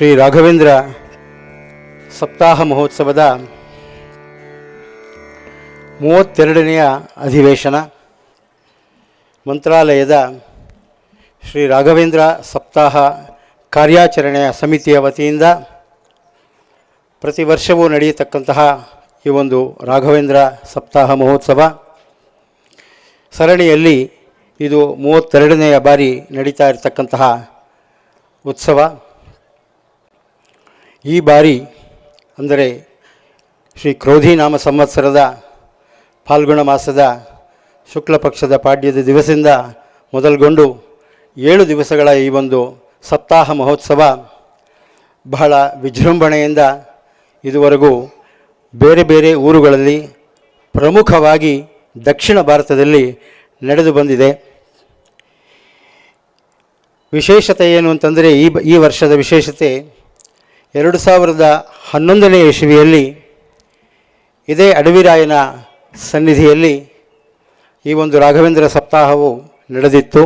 ಶ್ರೀ ರಾಘವೇಂದ್ರ ಸಪ್ತಾಹ ಮಹೋತ್ಸವದ ಮೂವತ್ತೆರಡನೆಯ ಅಧಿವೇಶನ ಮಂತ್ರಾಲಯದ ಶ್ರೀ ರಾಘವೇಂದ್ರ ಸಪ್ತಾಹ ಕಾರ್ಯಾಚರಣೆಯ ಸಮಿತಿಯ ವತಿಯಿಂದ ಪ್ರತಿ ವರ್ಷವೂ ನಡೆಯತಕ್ಕಂತಹ ಈ ಒಂದು ರಾಘವೇಂದ್ರ ಸಪ್ತಾಹ ಮಹೋತ್ಸವ. ಸರಣಿಯಲ್ಲಿ ಇದು ಮೂವತ್ತೆರಡನೆಯ ಬಾರಿ ನಡೀತಾ ಇರತಕ್ಕಂತಹ ಉತ್ಸವ. ಈ ಬಾರಿ ಅಂದರೆ ಶ್ರೀ ಕ್ರೋಧಿನಾಮ ಸಂವತ್ಸರದ ಫಾಲ್ಗುಣ ಮಾಸದ ಶುಕ್ಲಪಕ್ಷದ ಪಾಡ್ಯದ ದಿವಸದಿಂದ ಮೊದಲುಗೊಂಡು ಏಳು ದಿವಸಗಳ ಈ ಒಂದು ಸಪ್ತಾಹ ಮಹೋತ್ಸವ ಬಹಳ ವಿಜೃಂಭಣೆಯಿಂದ ಇದುವರೆಗೂ ಬೇರೆ ಬೇರೆ ಊರುಗಳಲ್ಲಿ ಪ್ರಮುಖವಾಗಿ ದಕ್ಷಿಣ ಭಾರತದಲ್ಲಿ ನಡೆದು ಬಂದಿದೆ. ವಿಶೇಷತೆ ಏನು ಅಂತಂದರೆ ಈ ಈ ವರ್ಷದ ವಿಶೇಷತೆ ಎರಡು ಸಾವಿರದ ಹನ್ನೊಂದನೇ ಇಸವಿಯಲ್ಲಿ ಇದೇ ಅಡವಿರಾಯನ ಸನ್ನಿಧಿಯಲ್ಲಿ ಈ ಒಂದು ರಾಘವೇಂದ್ರ ಸಪ್ತಾಹವು ನಡೆದಿತ್ತು.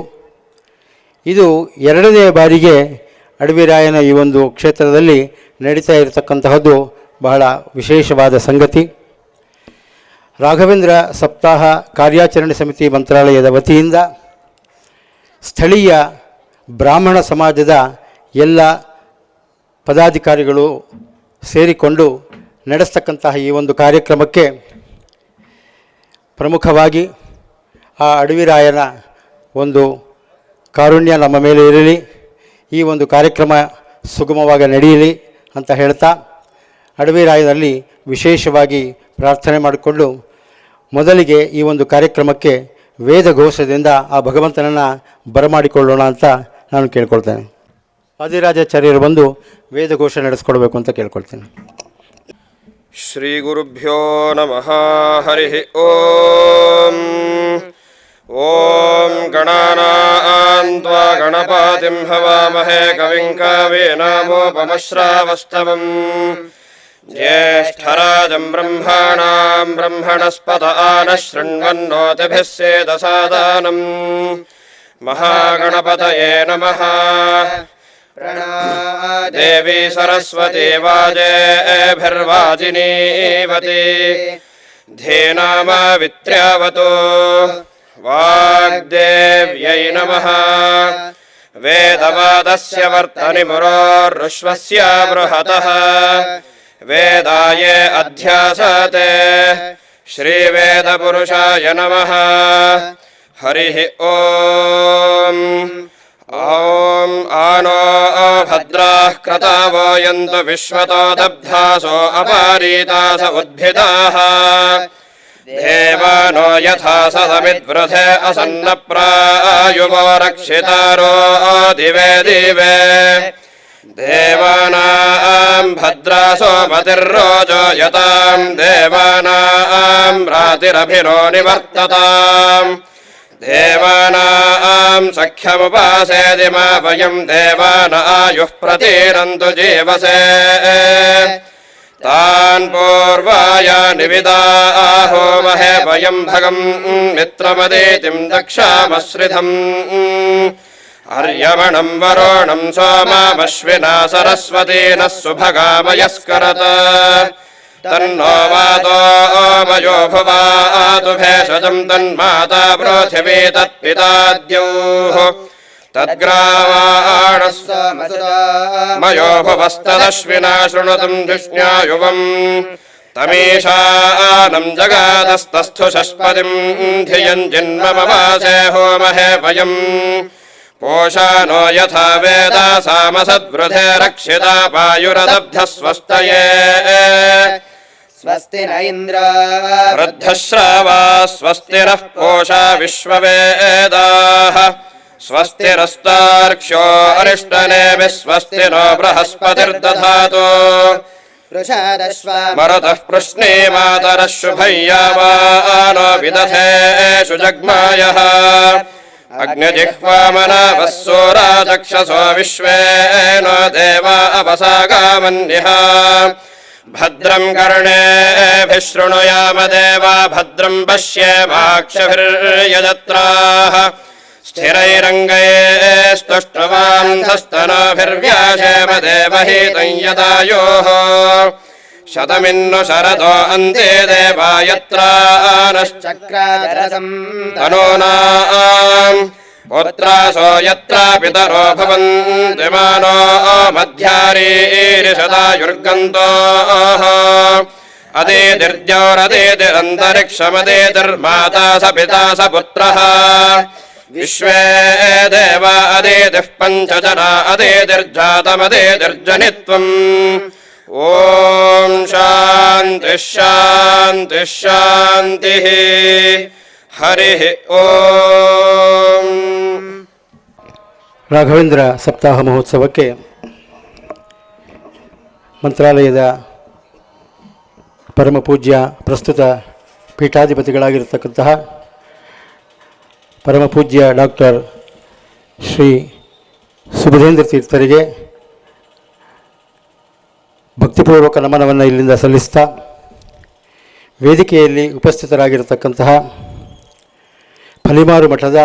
ಇದು ಎರಡನೇ ಬಾರಿಗೆ ಅಡವಿರಾಯನ ಈ ಒಂದು ಕ್ಷೇತ್ರದಲ್ಲಿ ನಡೀತಾ ಇರತಕ್ಕಂತಹದ್ದು ಬಹಳ ವಿಶೇಷವಾದ ಸಂಗತಿ. ರಾಘವೇಂದ್ರ ಸಪ್ತಾಹ ಕಾರ್ಯಾಚರಣೆ ಸಮಿತಿ ಮಂತ್ರಾಲಯದ ವತಿಯಿಂದ ಸ್ಥಳೀಯ ಬ್ರಾಹ್ಮಣ ಸಮಾಜದ ಎಲ್ಲ ಪದಾಧಿಕಾರಿಗಳು ಸೇರಿಕೊಂಡು ನಡೆಸ್ತಕ್ಕಂತಹ ಈ ಒಂದು ಕಾರ್ಯಕ್ರಮಕ್ಕೆ ಪ್ರಮುಖವಾಗಿ ಆ ಅಡವಿರಾಯನ ಒಂದು ಕಾರುಣ್ಯ ನಮ್ಮ ಮೇಲೆ ಇರಲಿ, ಈ ಒಂದು ಕಾರ್ಯಕ್ರಮ ಸುಗಮವಾಗಿ ನಡೆಯಲಿ ಅಂತ ಹೇಳ್ತಾ ಅಡವಿರಾಯನಲ್ಲಿ ವಿಶೇಷವಾಗಿ ಪ್ರಾರ್ಥನೆ ಮಾಡಿಕೊಂಡು ಮೊದಲಿಗೆ ಈ ಒಂದು ಕಾರ್ಯಕ್ರಮಕ್ಕೆ ವೇದಘೋಷದಿಂದ ಆ ಭಗವಂತನನ್ನು ಬರಮಾಡಿಕೊಳ್ಳೋಣ ಅಂತ ನಾನು ಕೇಳ್ಕೊಳ್ತೇನೆ. ಆದಿರಾಜಾಚಾರ್ಯರು ಬಂದು ವೇದಘೋಷ ನಡೆಸ್ಕೊಡ್ಬೇಕು ಅಂತ ಕೇಳ್ಕೊಳ್ತೇನೆ श्रीगुरुभ्यो नमः हरिः ॐ ॐ गणानां त्वा गणपातिं हवामहे कविं कवीनामोपमश्रावस्तवम् ज्येष्ठराजं ब्रह्माणां ब्रह्मणस्पत आनः शृण्वन्नोतिभिः सेदसादानम् महागणपतये नमः देवी सरस्वती वाजेभिर्वाजिनीवती धेनामावित्र्यावतो वाग्देव्यै नमः। वेदवादस्य वर्तनिमुरोर्रुष्वस्य बृहतः। वेदाये अध्यासते। श्रीवेदपुरुषाय नमः। हरिः ॐ ॐ आनो भद्राः क्रतावो यन्तु विश्वतो दब्धासो अपारीतास उद्भिदाः देवानो यथा सदमिद्वृथे असन्नप्रायुवो रक्षितारो दिवे दिवे देवानां भद्रासो मतिर्रोजो यतां देवानां रातिरभिनो निवर्तताम् देवानां सख्यमुपासेति मा वयं देवान आयुः प्रतीरन्तु जीवसे तान् पूर्वाय निविदाहोमहे वयं भगं मित्रमदीतिं दक्षामश्रिधम् अर्यमणं वरोणं सोमामश्विना सरस्वती नः सुभगामयस्करत तन्नो वातो मयो भुवातु भेषजं तन्माता पृथिवी तत्पिताद्योः तद्ग्रावाणः मयो भुवस्तदश्विना शृणुतं जुष्ण्यायुवम् तमीशानं जगादस्तस्थु शष्पतिं धियं जन्ममवासे होमहे वयम् पोषा नो यथा वेदा सामसद्वृधे रक्षिता वायुरदब्धः स्वस्तये स्वस्ति न इन्द्र वृद्धश्रावा स्वस्तिरः पोषा विश्ववेदाः स्वस्तिरस्तार्क्ष्यो अरिष्टनेमिः स्वस्ति नो बृहस्पतिर्दधातु वृषादश्वा मरुतः पृश्ने मातरः शुभय्यावानो विदधेषु जग्मायः अग्निजिह्वामनावः सोराचक्षसो विश्वेन देवा अपसागामन्यः भद्रं कर्णेभिः शृणुयाम देवा भद्रं पश्येमाक्षभिर्यजत्राः स्थिरैरङ्गैस्तुष्ट्वांसस्तनोभिर्व्याशेम देवहीतं यदायोः शतमिन्नु शरदो अन्ते देवायत्रा नश्च चक्रादरसम् तनूनाम् पुत्रासो यत्र पितरो भवन्ति मानो मध्यारीरिषदायुर्गन्तोः अदेतिर्द्योरदेतिरन्तरिक्षमदेतिर्माता स पिता स पुत्रः विश्वे देव अदेतिः पञ्चजना अदेतिर्जातमदेतिर्जनित्वम् ॐ शान्तिः शान्तिः शान्तिः ಹರಿ ಓಂ. ರಾಘವೇಂದ್ರ ಸಪ್ತಾಹ ಮಹೋತ್ಸವಕ್ಕೆ ಮಂತ್ರಾಲಯದ ಪರಮಪೂಜ್ಯ ಪ್ರಸ್ತುತ ಪೀಠಾಧಿಪತಿಗಳಾಗಿರತಕ್ಕಂತಹ ಪರಮಪೂಜ್ಯ ಡಾಕ್ಟರ್ ಶ್ರೀ ಸುಬುಧೇಂದ್ರ ತೀರ್ಥರಿಗೆ ಭಕ್ತಿಪೂರ್ವಕ ನಮನವನ್ನು ಇಲ್ಲಿಂದ ಸಲ್ಲಿಸ್ತಾ ವೇದಿಕೆಯಲ್ಲಿ ಉಪಸ್ಥಿತರಾಗಿರತಕ್ಕಂತಹ ಫಲಿಮಾರು ಮಠದ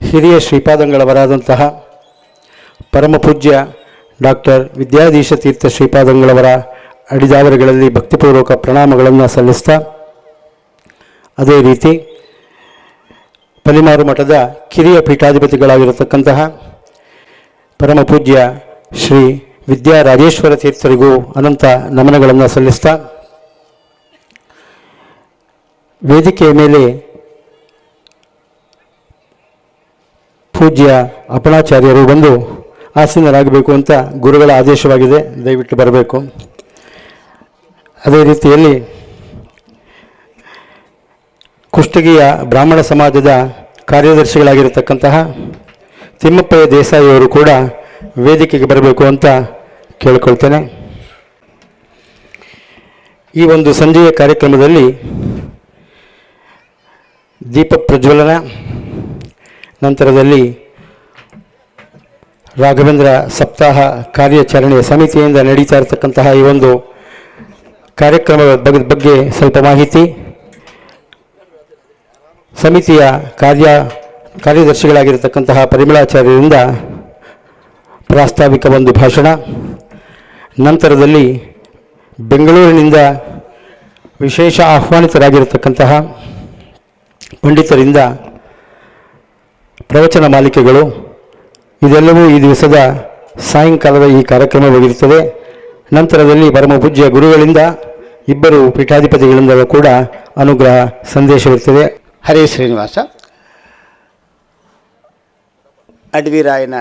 ಹಿರಿಯ ಶ್ರೀಪಾದಂಗಳವರಾದಂತಹ ಪರಮ ಪೂಜ್ಯ ಡಾಕ್ಟರ್ ವಿದ್ಯಾಧೀಶ ತೀರ್ಥ ಶ್ರೀಪಾದಂಗಳವರ ಅಡಿದಾವರಿಗಳಲ್ಲಿ ಭಕ್ತಿಪೂರ್ವಕ ಪ್ರಣಾಮಗಳನ್ನು ಸಲ್ಲಿಸ್ತಾ, ಅದೇ ರೀತಿ ಪಲಿಮಾರು ಮಠದ ಕಿರಿಯ ಪೀಠಾಧಿಪತಿಗಳಾಗಿರತಕ್ಕಂತಹ ಪರಮ ಪೂಜ್ಯ ಶ್ರೀ ವಿದ್ಯಾ ರಾಜೇಶ್ವರ ತೀರ್ಥರಿಗೂ ಅನಂತ ನಮನಗಳನ್ನು ಸಲ್ಲಿಸ್ತಾ, ವೇದಿಕೆಯ ಮೇಲೆ ಪೂಜ್ಯ ಅಪಣಾಚಾರ್ಯರು ಬಂದು ಆಸೀನರಾಗಬೇಕು ಅಂತ ಗುರುಗಳ ಆದೇಶವಾಗಿದೆ. ದಯವಿಟ್ಟು ಬರಬೇಕು. ಅದೇ ರೀತಿಯಲ್ಲಿ ಕುಷ್ಟಗಿಯ ಬ್ರಾಹ್ಮಣ ಸಮಾಜದ ಕಾರ್ಯದರ್ಶಿಗಳಾಗಿರತಕ್ಕಂತಹ ತಿಮ್ಮಪ್ಪಯ್ಯ ದೇಸಾಯಿಯವರು ಕೂಡ ವೇದಿಕೆಗೆ ಬರಬೇಕು ಅಂತ ಕೇಳಿಕೊಳ್ತೇನೆ. ಈ ಒಂದು ಸಂಜೆಯ ಕಾರ್ಯಕ್ರಮದಲ್ಲಿ ದೀಪ ಪ್ರಜ್ವಲನ ನಂತರದಲ್ಲಿ ರಾಘವೇಂದ್ರ ಸಪ್ತಾಹ ಕಾರ್ಯಾಚರಣೆಯ ಸಮಿತಿಯಿಂದ ನಡೀತಾ ಇರತಕ್ಕಂತಹ ಈ ಒಂದು ಕಾರ್ಯಕ್ರಮದ ಬಗ್ಗೆ ಬಗ್ಗೆ ಸ್ವಲ್ಪ ಮಾಹಿತಿ. ಸಮಿತಿಯ ಕಾರ್ಯ, ಕಾರ್ಯದರ್ಶಿಗಳಾಗಿರತಕ್ಕಂತಹ ಪರಿಮಳಾಚಾರ್ಯರಿಂದ ಪ್ರಾಸ್ತಾವಿಕ ಒಂದು ಭಾಷಣ. ನಂತರದಲ್ಲಿ ಬೆಂಗಳೂರಿನಿಂದ ವಿಶೇಷ ಆಹ್ವಾನಿತರಾಗಿರತಕ್ಕಂತಹ ಪಂಡಿತರಿಂದ ಪ್ರವಚನ ಮಾಲಿಕೆಗಳು, ಇದೆಲ್ಲವೂ ಈ ದಿವಸದ ಸಾಯಂಕಾಲದ ಈ ಕಾರ್ಯಕ್ರಮವಾಗಿರುತ್ತದೆ ನಂತರದಲ್ಲಿ ಪರಮ ಪೂಜ್ಯ ಗುರುಗಳಿಂದ ಇಬ್ಬರು ಪೀಠಾಧಿಪತಿಗಳಿಂದ ಕೂಡ ಅನುಗ್ರಹ ಸಂದೇಶವಿರುತ್ತದೆ. ಹರೇ ಶ್ರೀನಿವಾಸ. ಅಡ್ವಿರಾಯನ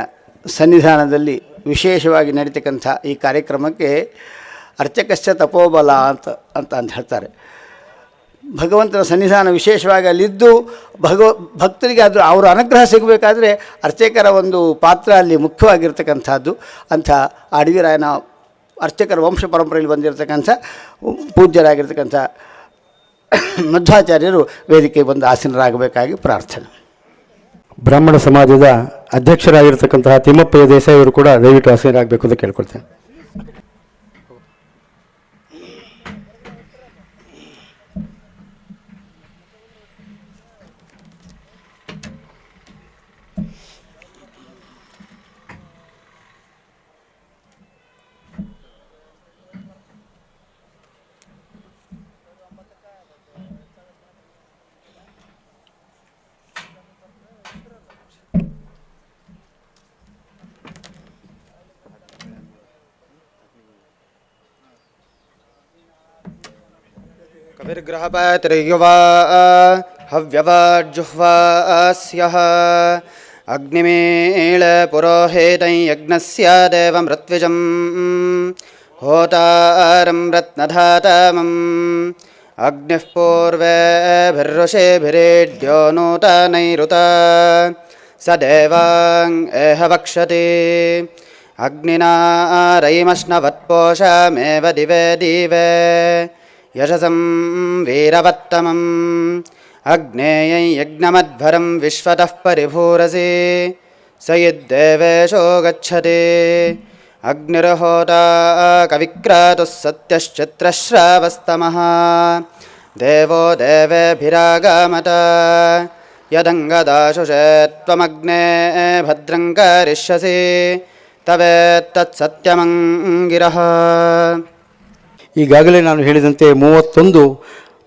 ಸನ್ನಿಧಾನದಲ್ಲಿ ವಿಶೇಷವಾಗಿ ನಡೀತಕ್ಕಂಥ ಈ ಕಾರ್ಯಕ್ರಮಕ್ಕೆ ಅರ್ಚಕಶ್ಚ ತಪೋಬಲ ಅಂತ ಅಂತ ಅಂತ ಹೇಳ್ತಾರೆ. ಭಗವಂತನ ಸನ್ನಿಧಾನ ವಿಶೇಷವಾಗಿ ಅಲ್ಲಿದ್ದು ಭಗವ, ಭಕ್ತರಿಗೆ ಅದು ಅವರ ಅನುಗ್ರಹ ಸಿಗಬೇಕಾದ್ರೆ ಅರ್ಚಕರ ಒಂದು ಪಾತ್ರ ಅಲ್ಲಿ ಮುಖ್ಯವಾಗಿರ್ತಕ್ಕಂಥದ್ದು. ಅಂಥ ಅಡವಿರಾಯನ ಅರ್ಚಕರ ವಂಶ ಪರಂಪರೆಯಲ್ಲಿ ಬಂದಿರತಕ್ಕಂಥ, ಪೂಜ್ಯರಾಗಿರ್ತಕ್ಕಂಥ ಮಧ್ವಾಚಾರ್ಯರು ವೇದಿಕೆಗೆ ಬಂದು ಆಸೀನರಾಗಬೇಕಾಗಿ ಪ್ರಾರ್ಥನೆ. ಬ್ರಾಹ್ಮಣ ಸಮಾಜದ ಅಧ್ಯಕ್ಷರಾಗಿರ್ತಕ್ಕಂತಹ ತಿಮ್ಮಪ್ಪಯ್ಯ ದೇಸಾಯಿಯವರು ಕೂಡ ದಯವಿಟ್ಟು ಆಸೀನರಾಗಬೇಕು ಅಂತ ಕೇಳ್ಕೊಳ್ತೇನೆ. कविर्ग्रहपतिर्युवा हव्यवाजुह्वा स्यः अग्निमीळपुरोहेतं यज्ञस्य देवमृत्विजम् होतारं रत्नधातमम् अग्निः पूर्वेभिर्ऋषेभिरेड्यो नूतनैरुता स देवाङ् एह वक्षति अग्निना रयिमश्नवत्पोषमेव दिवे दिवे यशसं वीरवत्तमम्। अग्नेयै यज्ञमध्वरं विश्वतः परिभूरसि। स यद्देवेशो गच्छति। अग्निर्होता कविक्रातुः सत्यश्चित्रश्रावस्तमः। देवो देवेभिरागामत। यदङ्गदाशुषे त्वमग्ने भद्रं करिष्यसि। तवेत्तत्सत्यमङ्गिरः ಈಗಾಗಲೇ ನಾನು ಹೇಳಿದಂತೆ ಮೂವತ್ತೊಂದು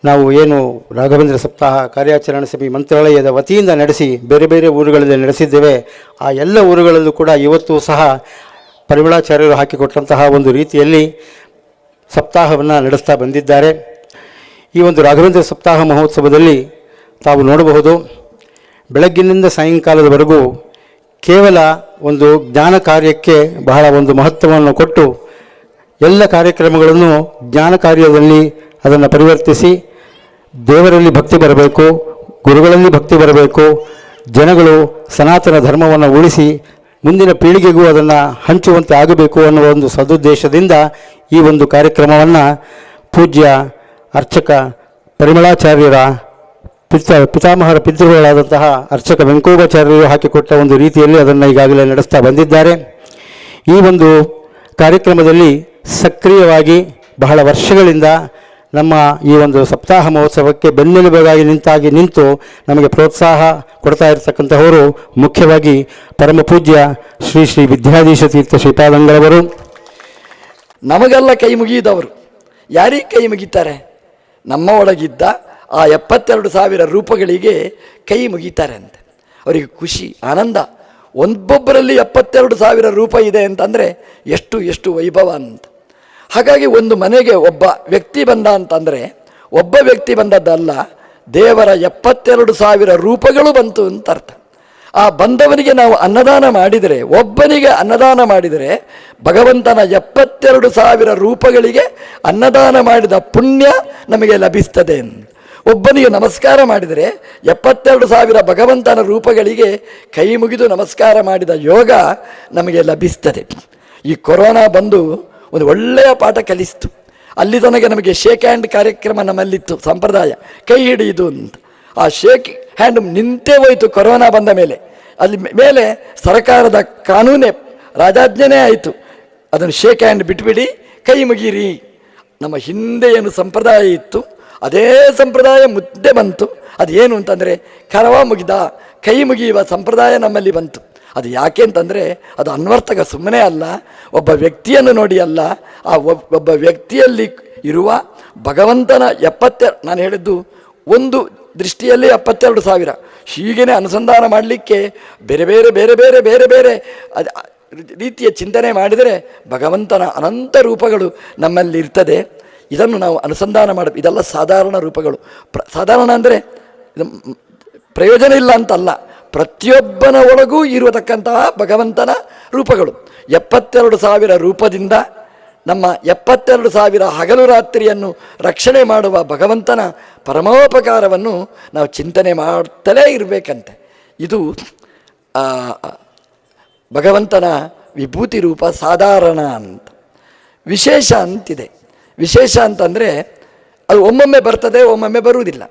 ನಾವು ಏನು ರಾಘವೇಂದ್ರ ಸಪ್ತಾಹ ಕಾರ್ಯಾಚರಣೆ ಸಭೆ ಮಂತ್ರಾಲಯದ ವತಿಯಿಂದ ನಡೆಸಿ ಬೇರೆ ಬೇರೆ ಊರುಗಳಲ್ಲಿ ನಡೆಸಿದ್ದೇವೆ. ಆ ಎಲ್ಲ ಊರುಗಳಲ್ಲೂ ಕೂಡ ಇವತ್ತು ಸಹ ಪರಿಮಳಾಚಾರ್ಯರು ಹಾಕಿಕೊಟ್ಟಂತಹ ಒಂದು ರೀತಿಯಲ್ಲಿ ಸಪ್ತಾಹವನ್ನು ನಡೆಸ್ತಾ ಬಂದಿದ್ದಾರೆ. ಈ ಒಂದು ರಾಘವೇಂದ್ರ ಸಪ್ತಾಹ ಮಹೋತ್ಸವದಲ್ಲಿ ತಾವು ನೋಡಬಹುದು, ಬೆಳಗ್ಗಿನಿಂದ ಸಾಯಂಕಾಲದವರೆಗೂ ಕೇವಲ ಒಂದು ಜ್ಞಾನ ಕಾರ್ಯಕ್ಕೆ ಬಹಳ ಒಂದು ಮಹತ್ವವನ್ನು ಕೊಟ್ಟು ಎಲ್ಲ ಕಾರ್ಯಕ್ರಮಗಳನ್ನು ಜ್ಞಾನ ಕಾರ್ಯದಲ್ಲಿ ಅದನ್ನು ಪರಿವರ್ತಿಸಿ ದೇವರಲ್ಲಿ ಭಕ್ತಿ ಬರಬೇಕು, ಗುರುಗಳಲ್ಲಿ ಭಕ್ತಿ ಬರಬೇಕು, ಜನಗಳು ಸನಾತನ ಧರ್ಮವನ್ನು ಉಳಿಸಿ ಮುಂದಿನ ಪೀಳಿಗೆಗೂ ಅದನ್ನು ಹಂಚುವಂತೆ ಆಗಬೇಕು ಅನ್ನುವ ಒಂದು ಸದುದ್ದೇಶದಿಂದ ಈ ಒಂದು ಕಾರ್ಯಕ್ರಮವನ್ನು ಪೂಜ್ಯ ಅರ್ಚಕ ಪರಿಮಳಾಚಾರ್ಯರ ಪಿತ, ಪಿತಾಮಹರ ಪಿತೃಗಳಾದಂತಹ ಅರ್ಚಕ ವೆಂಕೋಬಾಚಾರ್ಯರು ಹಾಕಿಕೊಟ್ಟ ಒಂದು ರೀತಿಯಲ್ಲಿ ಅದನ್ನು ಈಗಾಗಲೇ ನಡೆಸ್ತಾ ಬಂದಿದ್ದಾರೆ. ಈ ಒಂದು ಕಾರ್ಯಕ್ರಮದಲ್ಲಿ ಸಕ್ರಿಯವಾಗಿ ಬಹಳ ವರ್ಷಗಳಿಂದ ನಮ್ಮ ಈ ಒಂದು ಸಪ್ತಾಹ ಮಹೋತ್ಸವಕ್ಕೆ ಬೆನ್ನೆಲುಬಾಗಿ ನಿಂತಾಗಿ ನಿಂತು ನಮಗೆ ಪ್ರೋತ್ಸಾಹ ಕೊಡ್ತಾ ಇರತಕ್ಕಂಥವರು ಮುಖ್ಯವಾಗಿ ಪರಮ ಪೂಜ್ಯ ಶ್ರೀ ಶ್ರೀ ವಿದ್ಯಾಧೀಶ ತೀರ್ಥ ಶ್ರೀಪಾದಂಗರವರು ನಮಗೆಲ್ಲ ಕೈ ಮುಗಿಯದವರು. ಯಾರಿಗೆ ಕೈ ಮುಗಿತಾರೆ? ನಮ್ಮ ಒಳಗಿದ್ದ ಆ ಎಪ್ಪತ್ತೆರಡು ಸಾವಿರ ರೂಪಗಳಿಗೆ ಕೈ ಮುಗಿತಾರೆ ಅಂತೆ. ಅವರಿಗೆ ಖುಷಿ, ಆನಂದ ಒಬ್ಬೊಬ್ಬರಲ್ಲಿ ಎಪ್ಪತ್ತೆರಡು ಸಾವಿರ ರೂಪಾಯಿ ಇದೆ ಅಂತಂದರೆ ಎಷ್ಟು ಎಷ್ಟು ವೈಭವ ಅಂತ. ಹಾಗಾಗಿ ಒಂದು ಮನೆಗೆ ಒಬ್ಬ ವ್ಯಕ್ತಿ ಬಂದ ಅಂತಂದರೆ, ಒಬ್ಬ ವ್ಯಕ್ತಿ ಬಂದದ್ದಲ್ಲ, ದೇವರ ಎಪ್ಪತ್ತೆರಡು ಸಾವಿರ ರೂಪಗಳು ಬಂತು ಅಂತ ಅರ್ಥ ಆ ಬಂದವನಿಗೆ ನಾವು ಅನ್ನದಾನ ಮಾಡಿದರೆ, ಒಬ್ಬನಿಗೆ ಅನ್ನದಾನ ಮಾಡಿದರೆ, ಭಗವಂತನ ಎಪ್ಪತ್ತೆರಡು ಸಾವಿರ ರೂಪಗಳಿಗೆ ಅನ್ನದಾನ ಮಾಡಿದ ಪುಣ್ಯ ನಮಗೆ ಲಭಿಸ್ತದೆ ಒಬ್ಬನಿಗೆ ನಮಸ್ಕಾರ ಮಾಡಿದರೆ ಎಪ್ಪತ್ತೆರಡು ಸಾವಿರ ಭಗವಂತನ ರೂಪಗಳಿಗೆ ಕೈ ಮುಗಿದು ನಮಸ್ಕಾರ ಮಾಡಿದ ಯೋಗ ನಮಗೆ ಲಭಿಸ್ತದೆ. ಈ ಕೊರೋನಾ ಬಂದು ಒಂದು ಒಳ್ಳೆಯ ಪಾಠ ಕಲಿಸ್ತು. ಅಲ್ಲಿ ತನಗೆ ನಮಗೆ ಶೇಕ್ ಹ್ಯಾಂಡ್ ಕಾರ್ಯಕ್ರಮ ನಮ್ಮಲ್ಲಿತ್ತು, ಸಂಪ್ರದಾಯ. ಕೈ ಹಿಡಿಯುದು ಅಂತ. ಆ ಶೇಕ್ ಹ್ಯಾಂಡ್ ನಿಂತೇ ಹೋಯಿತು ಕೊರೋನಾ ಬಂದ ಮೇಲೆ. ಅಲ್ಲಿ ಮೇಲೆ ಸರ್ಕಾರದ ಕಾನೂನೇ, ರಾಜಾಜ್ಞೆನೇ ಆಯಿತು. ಅದನ್ನು ಶೇಕ್ ಹ್ಯಾಂಡ್ ಬಿಟ್ಬಿಡಿ, ಕೈ ಮುಗೀರಿ ನಮ್ಮ ಹಿಂದೆ ಏನು ಸಂಪ್ರದಾಯ ಇತ್ತು. ಅದೇ ಸಂಪ್ರದಾಯ ಮುದ್ದೆ ಬಂತು. ಏನು ಅಂತಂದರೆ, ಕರವ ಮುಗಿದ ಕೈ ಮುಗಿಯುವ ಸಂಪ್ರದಾಯ ನಮ್ಮಲ್ಲಿ ಬಂತು. ಅದು ಯಾಕೆ ಅಂತಂದರೆ, ಅದು ಅನ್ವರ್ಥಕ ಸುಮ್ಮನೆ ಅಲ್ಲ, ಒಬ್ಬ ವ್ಯಕ್ತಿಯನ್ನು ನೋಡಿ ಅಲ್ಲ. ಆ ಒಬ್- ಒಬ್ಬ ವ್ಯಕ್ತಿಯಲ್ಲಿ ಇರುವ ಭಗವಂತನ ಎಪ್ಪತ್ತೆ, ನಾನು ಹೇಳಿದ್ದು ಒಂದು ದೃಷ್ಟಿಯಲ್ಲಿ ಎಪ್ಪತ್ತೆರಡು ಸಾವಿರ. ಹೀಗೇನೆ ಅನುಸಂಧಾನ ಮಾಡಲಿಕ್ಕೆ ಬೇರೆ ಬೇರೆ ಬೇರೆ ಬೇರೆ ಬೇರೆ ಬೇರೆ ಅದು, ರೀತಿಯ ಚಿಂತನೆ ಮಾಡಿದರೆ ಭಗವಂತನ ಅನಂತ ರೂಪಗಳು ನಮ್ಮಲ್ಲಿ ಇರ್ತದೆ. ಇದನ್ನು ನಾವು ಅನುಸಂಧಾನ ಮಾಡ, ಇದೆಲ್ಲ ಸಾಧಾರಣ ರೂಪಗಳು. ಪ್ರ, ಸಾಧಾರಣ ಅಂದರೆ ಇದು ಪ್ರಯೋಜನ ಇಲ್ಲ ಅಂತಲ್ಲ. ಪ್ರತಿಯೊಬ್ಬನ ಒಳಗೂ ಇರತಕ್ಕಂತಹ ಭಗವಂತನ ರೂಪಗಳು. ಎಪ್ಪತ್ತೆರಡು ಸಾವಿರ ರೂಪದಿಂದ ನಮ್ಮ ಎಪ್ಪತ್ತೆರಡು ಸಾವಿರ ಹಗಲು ರಾತ್ರಿಯನ್ನು ರಕ್ಷಣೆ ಮಾಡುವ ಭಗವಂತನ ಪರಮೋಪಕಾರವನ್ನು ನಾವು ಚಿಂತನೆ ಮಾಡ್ತಲೇ ಇರಬೇಕಂತೆ. ಇದು ಭಗವಂತನ ವಿಭೂತಿ ರೂಪ ಸಾಧಾರಣ ಅಂತ. ವಿಶೇಷ ಅಂತಿದೆ. ವಿಶೇಷ ಅಂತಂದರೆ ಅದು ಒಮ್ಮೊಮ್ಮೆ ಬರ್ತದೆ, ಒಮ್ಮೊಮ್ಮೆ ಬರುವುದಿಲ್ಲ.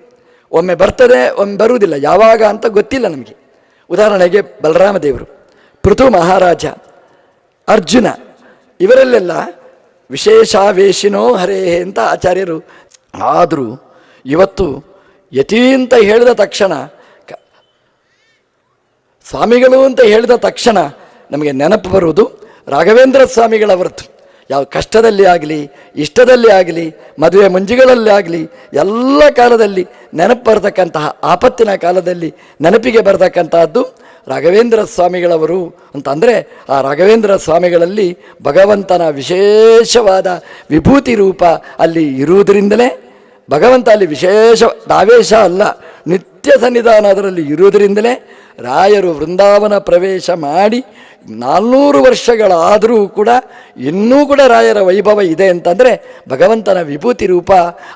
ಒಮ್ಮೆ ಬರ್ತದೆ, ಒಮ್ಮೆ ಬರುವುದಿಲ್ಲ. ಯಾವಾಗ ಅಂತ ಗೊತ್ತಿಲ್ಲ ನಮಗೆ. ಉದಾಹರಣೆಗೆ ಬಲರಾಮ ದೇವರು, ಪೃಥು ಮಹಾರಾಜ, ಅರ್ಜುನ, ಇವರಲ್ಲೆಲ್ಲ ವಿಶೇಷಾವೇಶಿನೋ ಹರೇ ಅಂತ ಆಚಾರ್ಯರು. ಆದರೂ ಇವತ್ತು ಯತಿ ಅಂತ ಹೇಳಿದ ತಕ್ಷಣ ಸ್ವಾಮಿಗಳು ಅಂತ ಹೇಳಿದ ತಕ್ಷಣ ನಮಗೆ ನೆನಪು ಬರುವುದು ರಾಘವೇಂದ್ರ ಸ್ವಾಮಿಗಳವರದ್ದು. ಯಾವ ಕಷ್ಟದಲ್ಲಿ ಆಗಲಿ, ಇಷ್ಟದಲ್ಲಿ ಆಗಲಿ, ಮದುವೆ ಮುಂಜಿಗಳಲ್ಲಿ ಆಗಲಿ, ಎಲ್ಲ ಕಾಲದಲ್ಲಿ ನೆನಪು ಬರತಕ್ಕಂತಹ ಆಪತ್ತಿನ ಕಾಲದಲ್ಲಿ ನೆನಪಿಗೆ ಬರತಕ್ಕಂತಹದ್ದು ರಾಘವೇಂದ್ರ ಸ್ವಾಮಿಗಳವರು ಅಂತಂದರೆ ಆ ರಾಘವೇಂದ್ರ ಸ್ವಾಮಿಗಳಲ್ಲಿ ಭಗವಂತನ ವಿಶೇಷವಾದ ವಿಭೂತಿ ರೂಪ ಅಲ್ಲಿ ಇರುವುದರಿಂದಲೇ, ಭಗವಂತ ಅಲ್ಲಿ ವಿಶೇಷ ದಾವೇಶ ಅಲ್ಲ, ನಿತ್ಯ ಸನ್ನಿಧಾನ ಅದರಲ್ಲಿ ಇರುವುದರಿಂದಲೇ ರಾಯರು ವೃಂದಾವನ ಪ್ರವೇಶ ಮಾಡಿ ನಾಲ್ನೂರು ವರ್ಷಗಳಾದರೂ ಕೂಡ ಇನ್ನೂ ಕೂಡ ರಾಯರ ವೈಭವ ಇದೆ ಅಂತಂದರೆ ಭಗವಂತನ ವಿಭೂತಿ ರೂಪ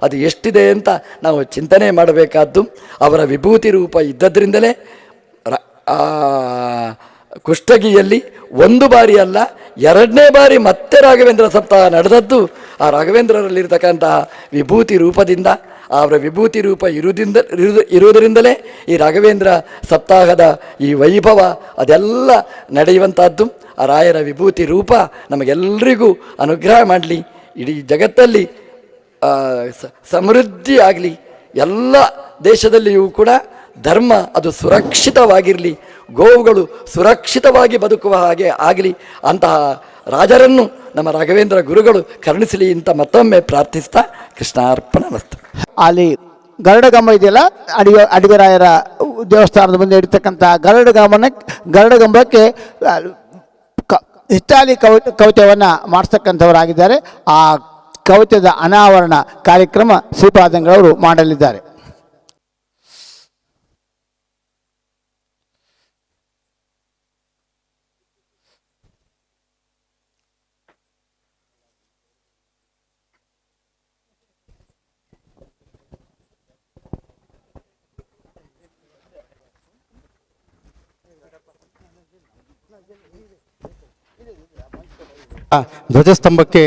ಅದು ಎಷ್ಟಿದೆ ಅಂತ ನಾವು ಚಿಂತನೆ ಮಾಡಬೇಕಾದ್ದು. ಅವರ ವಿಭೂತಿ ರೂಪ ಇದ್ದದ್ರಿಂದಲೇ ಕುಷ್ಟಗಿಯಲ್ಲಿ ಒಂದು ಬಾರಿ ಅಲ್ಲ, ಎರಡನೇ ಬಾರಿ ಮತ್ತೆ ರಾಘವೇಂದ್ರ ಸಪ್ತಾಹ ನಡೆದದ್ದು. ಆ ರಾಘವೇಂದ್ರರಲ್ಲಿರ್ತಕ್ಕಂತಹ ವಿಭೂತಿ ರೂಪದಿಂದ ಅವರ ವಿಭೂತಿ ರೂಪ ಇರುವುದಿಂದ ಇರುವುದು- ಇರುವುದರಿಂದಲೇ ಈ ರಾಘವೇಂದ್ರ ಸಪ್ತಾಹದ ಈ ವೈಭವ ಅದೆಲ್ಲ ನಡೆಯುವಂಥದ್ದು ಆ ರಾಯರ ವಿಭೂತಿ ರೂಪ ನಮಗೆಲ್ಲರಿಗೂ ಅನುಗ್ರಹ ಮಾಡಲಿ. ಇಡೀ ಜಗತ್ತಲ್ಲಿ ಸಮೃದ್ಧಿ ಆಗಲಿ. ಎಲ್ಲ ದೇಶದಲ್ಲಿಯೂ ಕೂಡ ಧರ್ಮ ಅದು ಸುರಕ್ಷಿತವಾಗಿರಲಿ. ಗೋವುಗಳು ಸುರಕ್ಷಿತವಾಗಿ ಬದುಕುವ ಹಾಗೆ ಆಗಲಿ. ಅಂತಹ ರಾಜರನ್ನು ನಮ್ಮ ರಾಘವೇಂದ್ರ ಗುರುಗಳು ಕರುಣಿಸಲಿ ಅಂತ ಮತ್ತೊಮ್ಮೆ ಪ್ರಾರ್ಥಿಸ್ತಾ ಕೃಷ್ಣಾರ್ಪಣ ವಸ್ತು ಅಲ್ಲಿ ಗರುಡಗಂಬ ಇದೆಯಲ್ಲ? ಅಡಿಗ, ಅಡಿಗರಾಯರ ದೇವಸ್ಥಾನದ ಮುಂದೆ ಇಡ್ತಕ್ಕಂಥ ಗರುಡಗಂಬನ ಗರುಡಗಂಬಕ್ಕೆ ಕ- ಹಿತ್ತಾಲಿ ಕವ ಕವಿತೆಯನ್ನು ಮಾಡಿಸ್ತಕ್ಕಂಥವರಾಗಿದ್ದಾರೆ. ಆ ಕವಿತದ ಅನಾವರಣ ಕಾರ್ಯಕ್ರಮ ಶ್ರೀಪಾದಂಗಳವರು ಮಾಡಲಿದ್ದಾರೆ ಆ ಧ್ವಜಸ್ತಂಭಕ್ಕೆ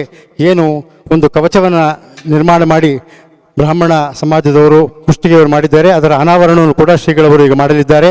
ಏನು ಒಂದು ಕವಚವನ್ನು ನಿರ್ಮಾಣ ಮಾಡಿ ಬ್ರಾಹ್ಮಣ ಸಮಾಜದವರು ಕುಷ್ಟಿಗೆಯವರು ಮಾಡಿದ್ದಾರೆ. ಅದರ ಅನಾವರಣವನ್ನು ಕೂಡ ಶ್ರೀಗಳವರು ಈಗ ಮಾಡಲಿದ್ದಾರೆ.